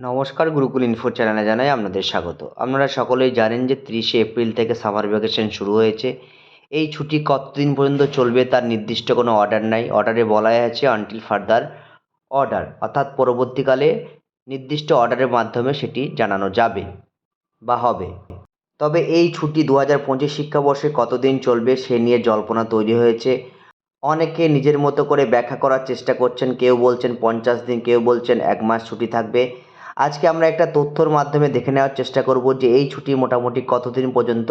নমস্কার গুরুকুল ইনফো চ্যানেলে জানাই আপনাদের স্বাগত। আপনারা সকলেই জানেন যে তিরিশে এপ্রিল থেকে সামার ভ্যাকেশন শুরু হয়েছে। এই ছুটি কতদিন পর্যন্ত চলবে তার নির্দিষ্ট কোনো অর্ডার নাই। অর্ডারে বলাই আছে আনটিল ফার্দার অর্ডার অর্থাৎ পরবর্তীকালে নির্দিষ্ট অর্ডারের মাধ্যমে সেটি জানানো যাবে বা হবে। তবে এই ছুটি দু হাজার পঁচিশ শিক্ষাবর্ষে কতদিন চলবে সে নিয়ে জল্পনা তৈরি হয়েছে। অনেকে নিজের মতো করে ব্যাখ্যা করার চেষ্টা করছেন, কেউ বলছেন পঞ্চাশ দিন, কেউ বলছেন এক মাস ছুটি থাকবে। আজকে আমরা একটা তথ্যর মাধ্যমে দেখে নেওয়ার চেষ্টা করব যে এই ছুটি মোটামুটি কতদিন পর্যন্ত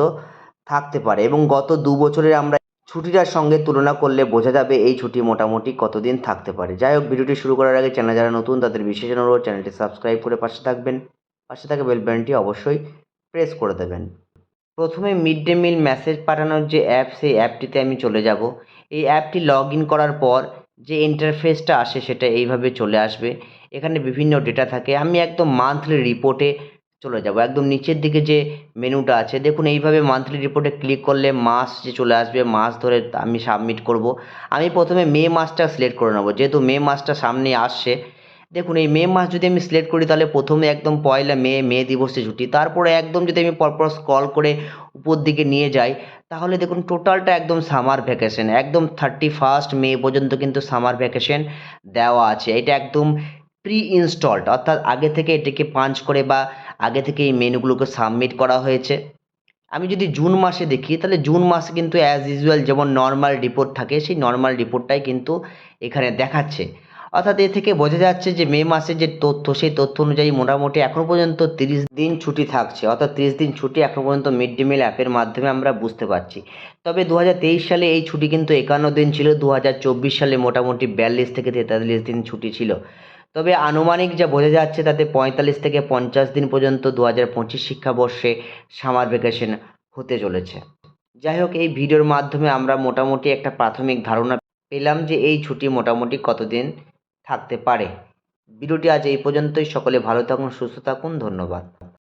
থাকতে পারে এবং গত দু বছরের আমরা ছুটিটার সঙ্গে তুলনা করলে বোঝা যাবে এই ছুটি মোটামুটি কতদিন থাকতে পারে। যাই হোক, ভিডিওটি শুরু করার আগে চ্যানেল যারা নতুন তাদের বিশেষ অনুরোধ, চ্যানেলটি সাবস্ক্রাইব করে পাশে থাকবেন। পাশে থাকা বেল অবশ্যই প্রেস করে দেবেন। প্রথমে মিড ডে মিল মেসেজ পাঠানোর যে অ্যাপ, সেই অ্যাপটিতে আমি চলে যাব। এই অ্যাপটি লগ ইন করার পর যে ইন্টারফেসটা আসে সেটা এইভাবে চলে আসবে। এখানে বিভিন্ন ডেটা থাকে। আমি একদম মান্থলি রিপোর্টে চলে যাব। একদম নিচের দিকে যে মেনুটা আছে, দেখুন এইভাবে মান্থলি রিপোর্টে ক্লিক করলে মাস যে চলে আসবে, মাস ধরে আমি সাবমিট করব। আমি প্রথমে মে মাসটা সিলেক্ট করে নেব। যেহেতু মে মাসটা সামনে আসছে, দেখুন এই মে মাস যদি আমি সিলেক্ট করি, তাহলে প্রথমে একদম পয়লা মে মে দিবসে ছুটি। তারপরে একদম যদি আমি পরপর স্ক্রল করে উপর দিকে নিয়ে যাই, তাহলে দেখুন টোটালটা একদম সামার ভ্যাকেশন একদম থার্টি ফার্স্ট মে পর্যন্ত কিন্তু সামার ভ্যাকেশন দেওয়া আছে। এটা একদম প্রি ইনস্টলড অর্থাৎ আগে থেকে এটাকে পাঞ্চ করে বা আগে থেকে এই মেনুগুলোকে সাবমিট করা হয়েছে। আমি যদি জুন মাসে দেখি, তাহলে জুন মাসে কিন্তু অ্যাজ ইউজুয়াল যেমন নর্মাল রিপোর্ট থাকে, সেই নর্মাল রিপোর্টটাই কিন্তু এখানে দেখাচ্ছে। অর্থাৎ এ থেকে বোঝা যাচ্ছে যে মে মাসে যে তথ্য, সেই তথ্য অনুযায়ী মোটামুটি এখনও পর্যন্ত তিরিশ দিন ছুটি থাকছে। অর্থাৎ তিরিশ দিন ছুটি এখনও পর্যন্ত মিড ডে মিল অ্যাপের মাধ্যমে আমরা বুঝতে পারছি। তবে দু হাজার তেইশ সালে এই ছুটি কিন্তু একান্ন দিন ছিল দু হাজার চব্বিশ সালে মোটামুটি বিয়াল্লিশ থেকে তেতাল্লিশ দিন ছুটি ছিল। তবে আনুমানিক যা বোঝা যাচ্ছে তাতে পঁয়তাল্লিশ থেকে পঞ্চাশ দিন পর্যন্ত দু হাজার পঁচিশ শিক্ষাবর্ষে সামার ভ্যাকেশন হতে চলেছে। যাই হোক, এই ভিডিওর মাধ্যমে আমরা মোটামুটি একটা প্রাথমিক ধারণা পেলাম যে এই ছুটি মোটামুটি কতদিন থাকতে পারে। ভিডিওটি আজ এই পর্যন্তই। সকলে ভালো থাকুন, সুস্থ থাকুন। ধন্যবাদ।